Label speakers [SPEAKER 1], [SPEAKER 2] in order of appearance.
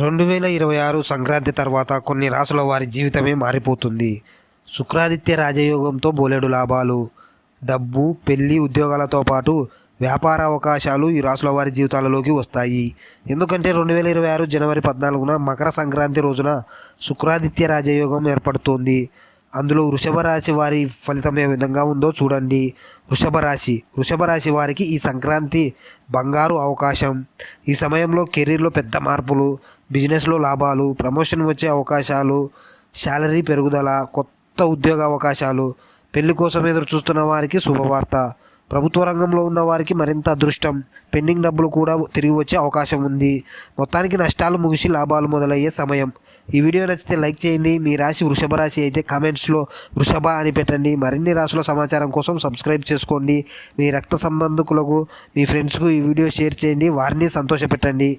[SPEAKER 1] రెండు వేల ఇరవై ఆరు సంక్రాంతి తర్వాత కొన్ని రాసుల వారి జీవితమే మారిపోతుంది. శుక్రాదిత్య రాజయోగంతో బోలెడు లాభాలు డబ్బు పెళ్ళి ఉద్యోగాలతో పాటు వ్యాపార అవకాశాలు ఈ రాసుల వారి జీవితాలలోకి వస్తాయి. ఎందుకంటే రెండు వేల ఇరవై ఆరు జనవరి పద్నాలుగున మకర సంక్రాంతి రోజున శుక్రాదిత్య రాజయోగం ఏర్పడుతోంది. అందులో వృషభ రాశి వారి ఫలితం ఏ విధంగా ఉందో చూడండి. వృషభ రాశి. వృషభ రాశి వారికి ఈ సంక్రాంతి బంగారు అవకాశం. ఈ సమయంలో కెరీర్లో పెద్ద మార్పులు బిజినెస్లో లాభాలు ప్రమోషన్ వచ్చే అవకాశాలు శాలరీ పెరుగుదల కొత్త ఉద్యోగ అవకాశాలు పెళ్ళి కోసం ఎదురు చూస్తున్న వారికి శుభవార్త. ప్రభుత్వ రంగంలో ఉన్న వారికి మరింత అదృష్టం. పెండింగ్ డబ్బులు కూడా తిరిగి వచ్చే అవకాశం ఉంది. మొత్తానికి నష్టాలు ముగిసి లాభాలు మొదలయ్యే సమయం. ఈ వీడియో నచ్చితే లైక్ చేయండి. మీ రాశి వృషభ రాశి అయితే కామెంట్స్లో వృషభ అని పెట్టండి. మరిన్ని రాశుల సమాచారం కోసం సబ్స్క్రైబ్ చేసుకోండి. మీ రక్త సంబంధికులకు మీ ఫ్రెండ్స్కు ఈ వీడియో షేర్ చేయండి. వారిని సంతోషపెట్టండి.